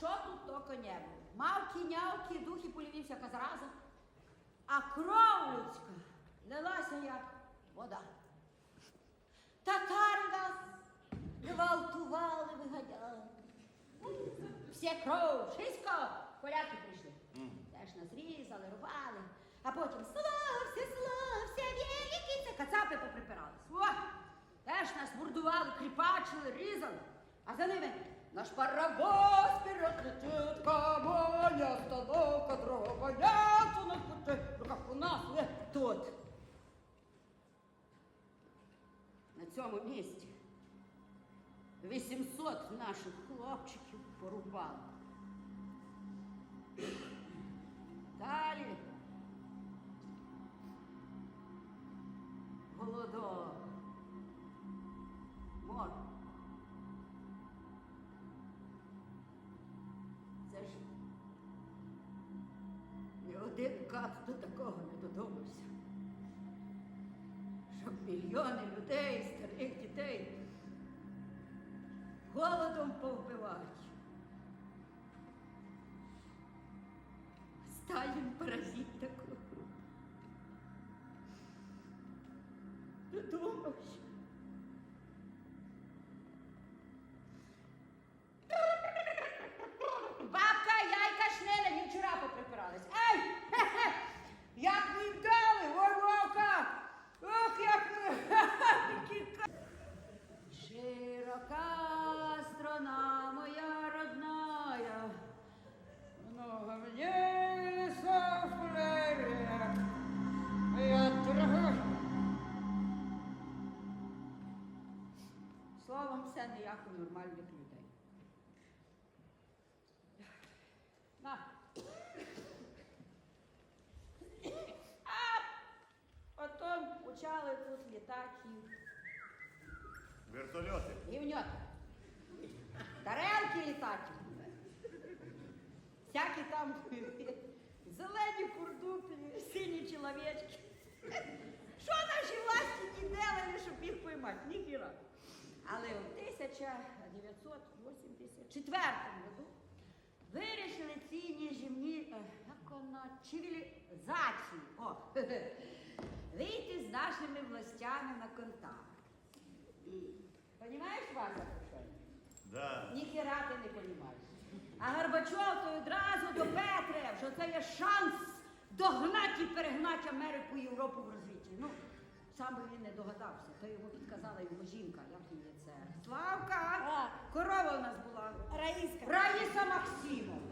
що тут токо не було. Мавки, нявки, духи поліві всяка зараза. А кров людська лилася як вода. Татари нас гвалтували, виганяли. Все кров, шисько, поляки прийшли. Теж нас різали, рубали, а потім слався, слався, великий, це кацапи поприпирались. О, теж нас мордували, кріпачили, різали. А за ними наш паровоз вперед летить, камоня, станока, дрова, яйцо нас пече, в руках у нас є тут. На цьому місці 800 наших хлопчиків порубали. Далі. Це ні один кат до такого не додумався. Щоб мільйони людей, старих дітей голодом повбивають. Сталін паразит такий. Додумався. Словом, не як у нормальних людей. На. Потім почали тут літати Вертольоти. гівньот. Тарелки літати. Всякі там зелені курдупі, сині чоловічки. Що наші власті не делали, щоб їх поймати? Ніхіра. Але в 1984 году вирішили ці ніжівні, е, цивілізації, о, вийти з нашими властями на контакт. І, що? я? Да. Ніхіра ти не понімаєш. А Горбачов то одразу до Петре, що це є шанс догнати і перегнати Америку і Європу в розвитті. Ну, сам би він не догадався, то йому підказала його жінка, як її це. Славка! А. Корова у нас була. Раїска. Раїса Максимовна.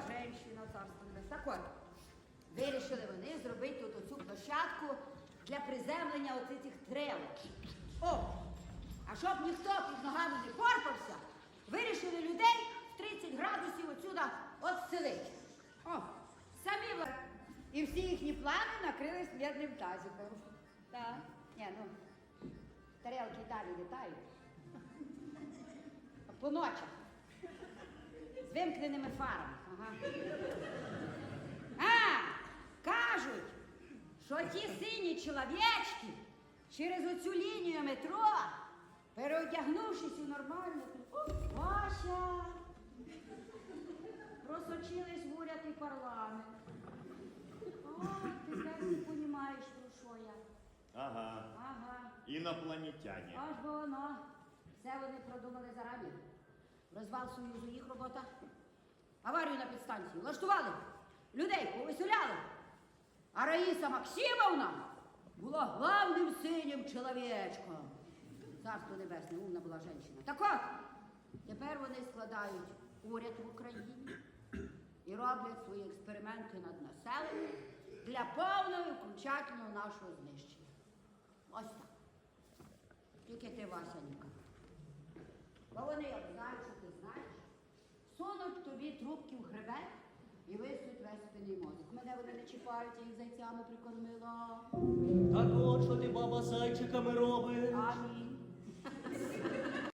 Була жінка, царство небесне. Так от, вирішили вони зробити тут оцю площадку для приземлення оцих цих трелок. О! А щоб ніхто під ногами не порпався, вирішили людей в 30 градусів отсюда отселити. О, самі вла- І всі їхні плани накрились м'ядним тазиком. Так. Ні, ну, тарелки далі літають. По ночах. Вимкненими фарами. Ага. А, кажуть, що ті сині чоловічки через оцю лінію метро, переодягнувшись у нормальну, о, Вася, просочились в уряд і парламент. О, ти не розумієш, про що я. Ага. Ага. Інопланетяні. Аж бо воно. Все вони продумали зарані. Розвал Союзу їх робота. Аварію на підстанції влаштували. Людей повеселяли. А Раїса Максимовна була главним синім чоловічком. Царство небесне, умна була жінка. Так от, тепер вони складають уряд в Україні і роблять свої експерименти над населенням для повного і окончательного нашого знищення. Ось так. Тільки ти, Васенька. Бо вони, як знають, що ти знаєш, сунуть тобі трубки в хребет і висуть весь спинний мозок. Мене вони не чіпають, я їх зайцями прикормила. Так от, що ти баба зайчиками робиш? Амінь.